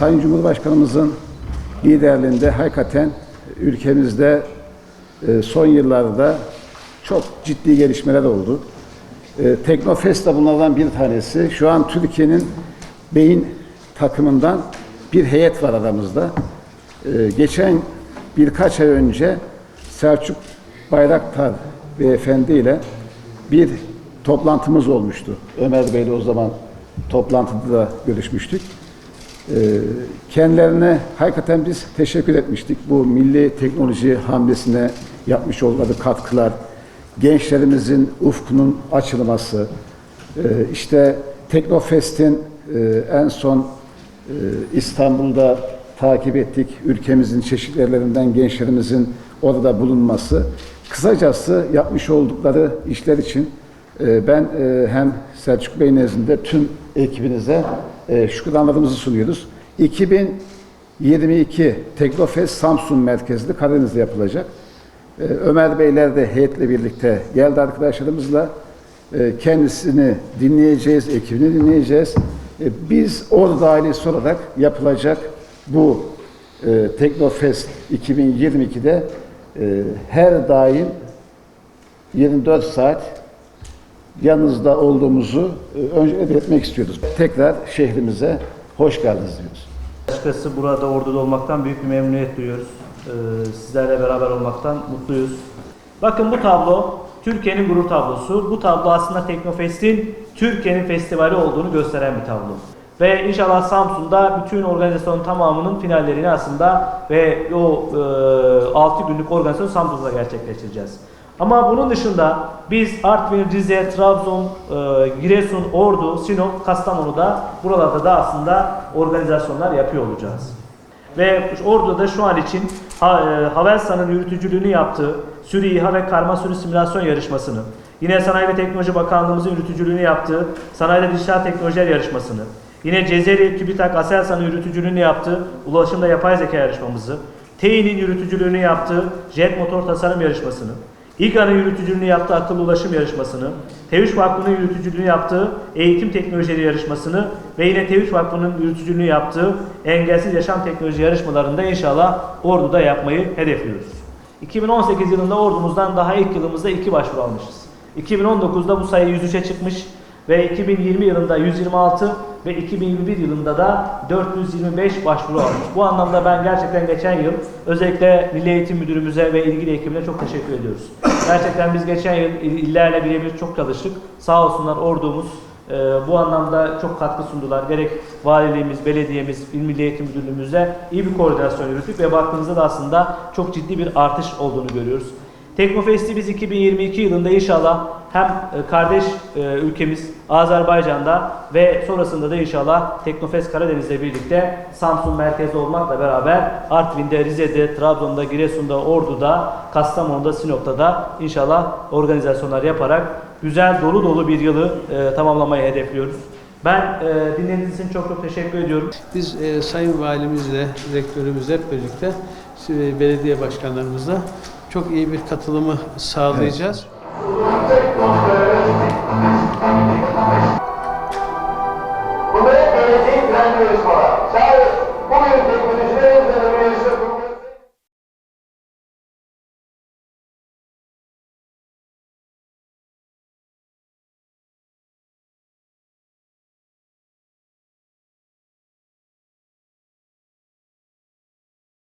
Sayın Cumhurbaşkanımızın liderliğinde hakikaten ülkemizde e, son yıllarda çok ciddi gelişmeler oldu. E, Teknofest de bunlardan bir tanesi. Şu an Türkiye'nin beyin takımından bir heyet var aramızda. E, geçen birkaç ay önce Selçuk Bayraktar beyefendi ile bir toplantımız olmuştu. Ömer Bey'le o zaman toplantıda da görüşmüştük. Ee, kendilerine hakikaten biz teşekkür etmiştik. Bu milli teknoloji hamlesine yapmış oldukları katkılar, gençlerimizin ufkunun açılması, e, işte Teknofest'in e, en son e, İstanbul'da takip ettik. Ülkemizin çeşitli yerlerinden gençlerimizin orada bulunması. Kısacası yapmış oldukları işler için e, ben hem Selçuk Bey nezdinde tüm ekibinize e, şükranlarımızı sunuyoruz. 2022 Teknofest Samsun merkezli Karadeniz'de yapılacak. E, Ömer Beyler de heyetle birlikte geldi arkadaşlarımızla. E, Kendisini dinleyeceğiz, ekibini dinleyeceğiz. E, Biz orada ailesi olarak yapılacak bu Teknofest 2022'de e, her daim 24 saat yanınızda olduğumuzu e, önce belirtmek istiyoruz. Tekrar şehrimize hoş geldiniz diyoruz. Açıkçası burada orduda olmaktan büyük bir memnuniyet duyuyoruz. Ee, sizlerle beraber olmaktan mutluyuz. Bakın bu tablo Türkiye'nin gurur tablosu. Bu tablo aslında Teknofest'in Türkiye'nin festivali olduğunu gösteren bir tablo. Ve inşallah Samsun'da bütün organizasyonun tamamının finallerini aslında ve o e, 6 günlük organizasyonu Samsun'da gerçekleştireceğiz. Ama bunun dışında biz Artvin, Rize, Trabzon, e, Giresun, Ordu, Sinop, Kastamonu'da buralarda da aslında organizasyonlar yapıyor olacağız. Ve Ordu'da da şu an için ha, e, Havelsan'ın yürütücülüğünü yaptığı sürü İHA ve karma sürü simülasyon yarışmasını, yine Sanayi ve Teknoloji Bakanlığımızın yürütücülüğünü yaptığı Sanayi ve Dijital Teknolojiler yarışmasını, yine Cezeri TÜBİTAK Aselsan'ın yürütücülüğünü yaptığı Ulaşımda Yapay Zeka yarışmamızı, TEİ'nin yürütücülüğünü yaptığı Jet Motor Tasarım yarışmasını, İGA'nın yürütücülüğünü yaptığı akıllı ulaşım yarışmasını, TEVÜŞ Vakfı'nın yürütücülüğünü yaptığı eğitim teknolojileri yarışmasını ve yine TEVÜŞ Vakfı'nın yürütücülüğünü yaptığı engelsiz yaşam teknoloji yarışmalarında inşallah Ordu'da yapmayı hedefliyoruz. 2018 yılında ordumuzdan daha ilk yılımızda iki başvuru almışız. 2019'da bu sayı 103'e çıkmış ve 2020 yılında 126 ve 2021 yılında da 425 başvuru almış. Bu anlamda ben gerçekten geçen yıl özellikle Milli Eğitim Müdürümüze ve ilgili ekibine çok teşekkür ediyoruz. Gerçekten biz geçen yıl il- illerle birebir çok çalıştık. Sağ olsunlar ordumuz e, bu anlamda çok katkı sundular. Gerek valiliğimiz, belediyemiz, İl Milli Eğitim Müdürlüğümüzle iyi bir koordinasyon yürüttük ve baktığınızda da aslında çok ciddi bir artış olduğunu görüyoruz. Teknofest'i biz 2022 yılında inşallah hem e, kardeş e, ülkemiz Azerbaycan'da ve sonrasında da inşallah Teknofest Karadeniz'le birlikte Samsun merkezde olmakla beraber Artvin'de, Rize'de, Trabzon'da, Giresun'da, Ordu'da, Kastamonu'da, Sinop'ta da inşallah organizasyonlar yaparak güzel dolu dolu bir yılı e, tamamlamayı hedefliyoruz. Ben e, dinlediğiniz için çok çok teşekkür ediyorum. Biz e, Sayın Valimizle, rektörümüzle hep birlikte belediye başkanlarımızla çok iyi bir katılımı sağlayacağız. Su nombre,